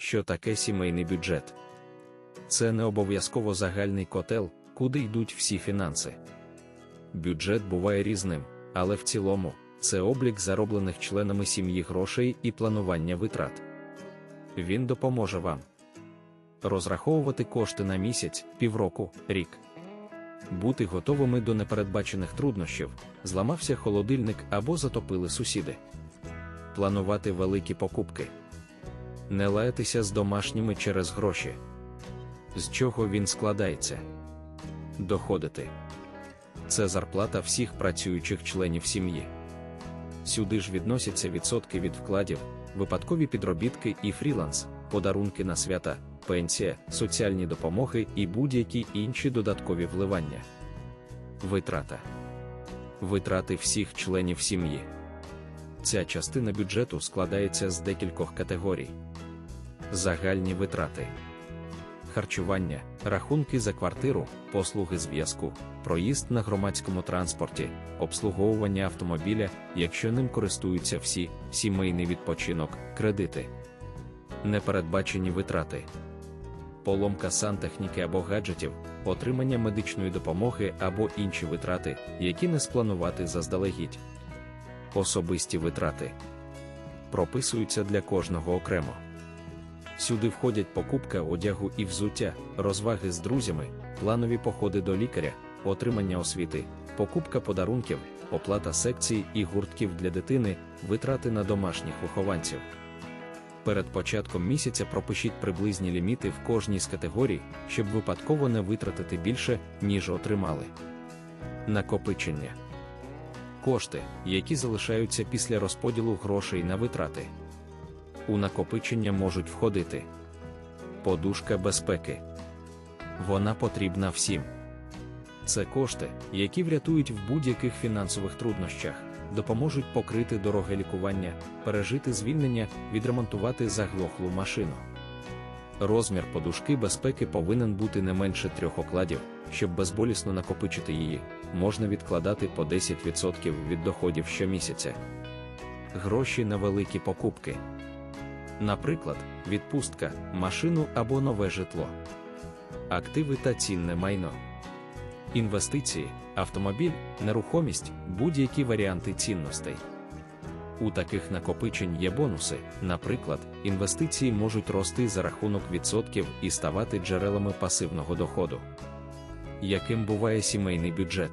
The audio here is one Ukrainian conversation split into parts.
що таке сімейний бюджет. Це не обов'язково загальний котел, куди йдуть всі фінанси. Бюджет буває різним, але в цілому це облік зароблених членами сім'ї грошей і планування витрат. Він допоможе вам розраховувати кошти на місяць, півроку, рік. Бути готовими до непередбачених труднощів, зламався холодильник або затопили сусіди, планувати великі покупки, не лаятися з домашніми через гроші. З чого він складається? Доходити. Це зарплата всіх працюючих членів сім'ї. Сюди ж відносяться відсотки від вкладів, випадкові підробітки і фріланс, подарунки на свята, пенсія, соціальні допомоги і будь-які інші додаткові вливання. Витрата. Витрати всіх членів сім'ї. Ця частина бюджету складається з декількох категорій. Загальні витрати. Харчування, рахунки за квартиру, послуги зв'язку, проїзд на громадському транспорті, обслуговування автомобіля, якщо ним користуються всі, сімейний відпочинок, кредити, непередбачені витрати, поломка сантехніки або гаджетів, отримання медичної допомоги або інші витрати, які не спланувати заздалегідь. Особисті витрати прописуються для кожного окремо. Сюди входять покупка одягу і взуття, розваги з друзями, планові походи до лікаря, отримання освіти, покупка подарунків, оплата секцій і гуртків для дитини, витрати на домашніх вихованців. Перед початком місяця пропишіть приблизні ліміти в кожній з категорій, щоб випадково не витратити більше, ніж отримали. Накопичення кошти, які залишаються після розподілу грошей на витрати. У накопичення можуть входити подушка безпеки. Вона потрібна всім. Це кошти, які врятують в будь-яких фінансових труднощах, допоможуть покрити дороге лікування, пережити звільнення, відремонтувати заглохлу машину. Розмір подушки безпеки повинен бути не менше трьох окладів, щоб безболісно накопичити її, можна відкладати по 10% від доходів щомісяця. Гроші на великі покупки. Наприклад, відпустка, машину або нове житло, активи та цінне майно, інвестиції, автомобіль, нерухомість, будь-які варіанти цінностей. У таких накопичень є бонуси, наприклад, інвестиції можуть рости за рахунок відсотків і ставати джерелами пасивного доходу. Яким буває сімейний бюджет?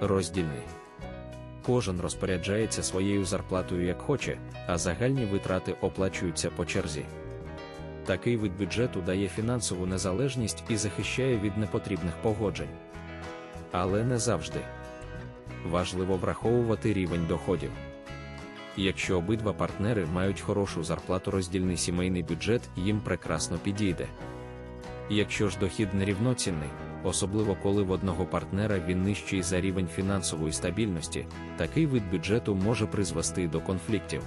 Роздільний. Кожен розпоряджається своєю зарплатою як хоче, а загальні витрати оплачуються по черзі. Такий вид бюджету дає фінансову незалежність і захищає від непотрібних погоджень. Але не завжди. Важливо враховувати рівень доходів. Якщо обидва партнери мають хорошу зарплату, роздільний сімейний бюджет їм прекрасно підійде. Якщо ж дохід нерівноцінний, особливо коли в одного партнера він нижчий за рівень фінансової стабільності, такий вид бюджету може призвести до конфліктів.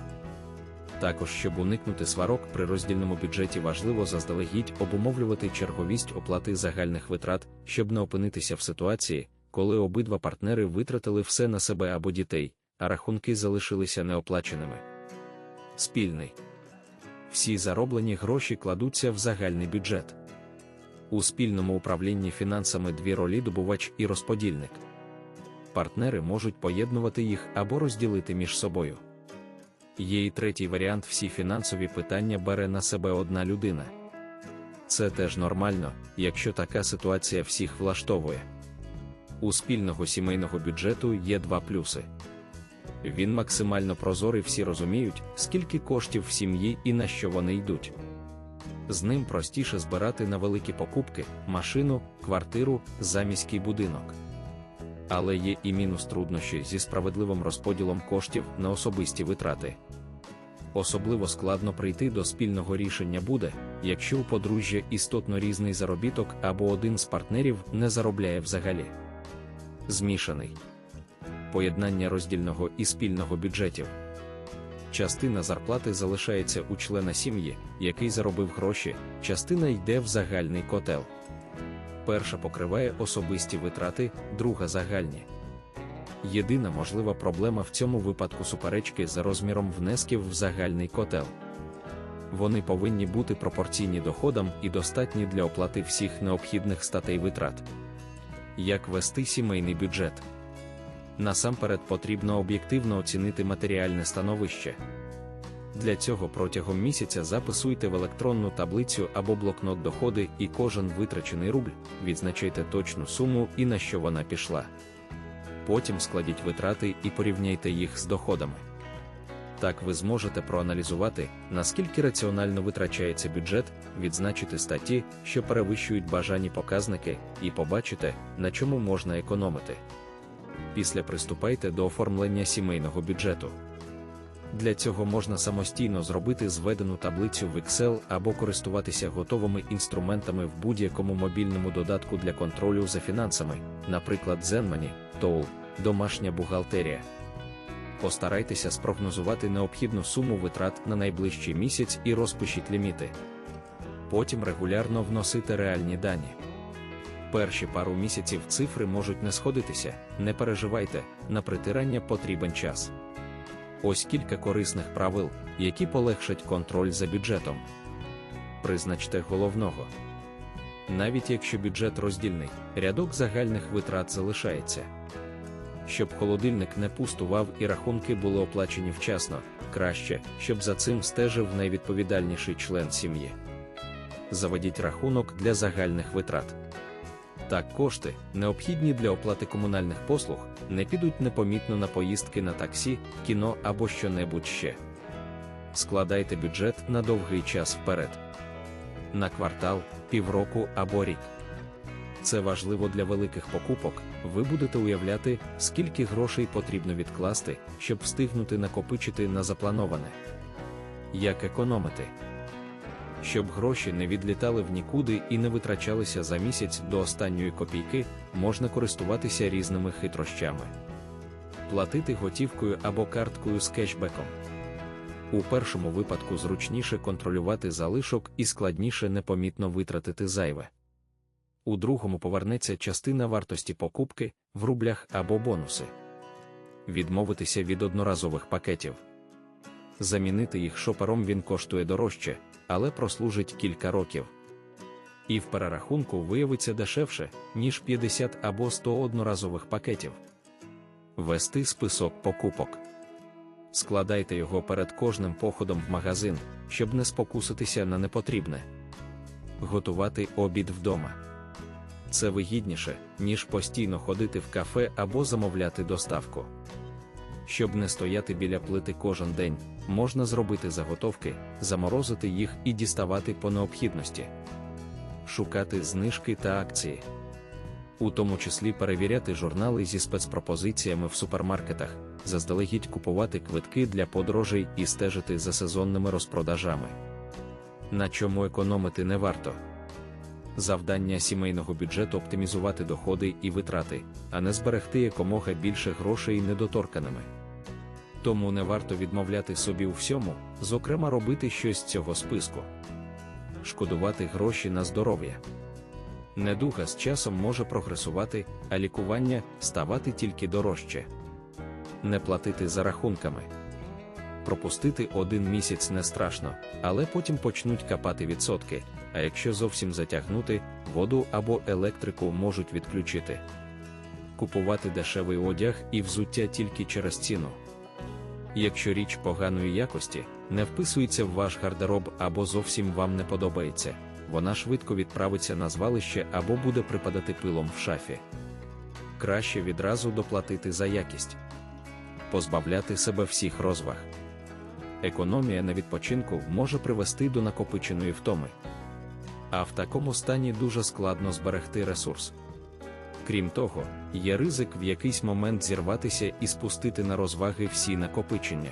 Також, щоб уникнути сварок при роздільному бюджеті, важливо заздалегідь обумовлювати черговість оплати загальних витрат, щоб не опинитися в ситуації, коли обидва партнери витратили все на себе або дітей, а рахунки залишилися неоплаченими. Спільний всі зароблені гроші кладуться в загальний бюджет. У спільному управлінні фінансами дві ролі добувач і розподільник. Партнери можуть поєднувати їх або розділити між собою. Є і третій варіант: всі фінансові питання бере на себе одна людина. Це теж нормально, якщо така ситуація всіх влаштовує. У спільного сімейного бюджету є два плюси. Він максимально прозорий, всі розуміють, скільки коштів в сім'ї і на що вони йдуть. З ним простіше збирати на великі покупки, машину, квартиру, заміський будинок. Але є і мінус труднощі зі справедливим розподілом коштів на особисті витрати. Особливо складно прийти до спільного рішення буде, якщо у подружжя істотно різний заробіток або один з партнерів не заробляє взагалі. Змішаний поєднання роздільного і спільного бюджетів. Частина зарплати залишається у члена сім'ї, який заробив гроші, частина йде в загальний котел. Перша покриває особисті витрати, друга загальні. Єдина можлива проблема в цьому випадку суперечки за розміром внесків в загальний котел. вони повинні бути пропорційні доходам і достатні для оплати всіх необхідних статей витрат. Як вести сімейний бюджет? Насамперед потрібно об'єктивно оцінити матеріальне становище. Для цього протягом місяця записуйте в електронну таблицю або блокнот доходи і кожен витрачений рубль, відзначайте точну суму і на що вона пішла. Потім складіть витрати і порівняйте їх з доходами. Так ви зможете проаналізувати, наскільки раціонально витрачається бюджет, відзначити статті, що перевищують бажані показники, і побачите, на чому можна економити. Після приступайте до оформлення сімейного бюджету. Для цього можна самостійно зробити зведену таблицю в Excel або користуватися готовими інструментами в будь-якому мобільному додатку для контролю за фінансами, наприклад, Zenmoney, Tool, домашня бухгалтерія. Постарайтеся спрогнозувати необхідну суму витрат на найближчий місяць і розпишіть ліміти. Потім регулярно вносити реальні дані. Перші пару місяців цифри можуть не сходитися, не переживайте, на притирання потрібен час. Ось кілька корисних правил, які полегшать контроль за бюджетом. Призначте головного. Навіть якщо бюджет роздільний, рядок загальних витрат залишається. Щоб холодильник не пустував і рахунки були оплачені вчасно, краще, щоб за цим стежив найвідповідальніший член сім'ї. Заведіть рахунок для загальних витрат. Так кошти, необхідні для оплати комунальних послуг, не підуть непомітно на поїздки на таксі, кіно або що-небудь ще. Складайте бюджет на довгий час вперед. На квартал, півроку або рік. Це важливо для великих покупок. Ви будете уявляти, скільки грошей потрібно відкласти, щоб встигнути накопичити на заплановане. Як економити? Щоб гроші не відлітали в нікуди і не витрачалися за місяць до останньої копійки, можна користуватися різними хитрощами. Платити готівкою або карткою з кешбеком. У першому випадку зручніше контролювати залишок і складніше непомітно витратити зайве. У другому повернеться частина вартості покупки в рублях або бонуси. Відмовитися від одноразових пакетів. Замінити їх шопером він коштує дорожче, але прослужить кілька років. І в перерахунку виявиться дешевше, ніж 50 або 100 одноразових пакетів. Вести список покупок. Складайте його перед кожним походом в магазин, щоб не спокуситися на непотрібне. Готувати обід вдома. Це вигідніше, ніж постійно ходити в кафе або замовляти доставку. Щоб не стояти біля плити кожен день, можна зробити заготовки, заморозити їх і діставати по необхідності, шукати знижки та акції, у тому числі перевіряти журнали зі спецпропозиціями в супермаркетах, заздалегідь купувати квитки для подорожей і стежити за сезонними розпродажами. На чому економити не варто. Завдання сімейного бюджету оптимізувати доходи і витрати, а не зберегти якомога більше грошей недоторканими. Тому не варто відмовляти собі у всьому, зокрема робити щось з цього списку, шкодувати гроші на здоров'я. Недуга з часом може прогресувати, а лікування ставати тільки дорожче, не платити за рахунками. Пропустити один місяць не страшно, але потім почнуть капати відсотки. А якщо зовсім затягнути, воду або електрику можуть відключити. Купувати дешевий одяг і взуття тільки через ціну. Якщо річ поганої якості, не вписується в ваш гардероб або зовсім вам не подобається, вона швидко відправиться на звалище або буде припадати пилом в шафі. Краще відразу доплатити за якість, позбавляти себе всіх розваг. Економія на відпочинку може привести до накопиченої втоми. А в такому стані дуже складно зберегти ресурс. Крім того, є ризик в якийсь момент зірватися і спустити на розваги всі накопичення.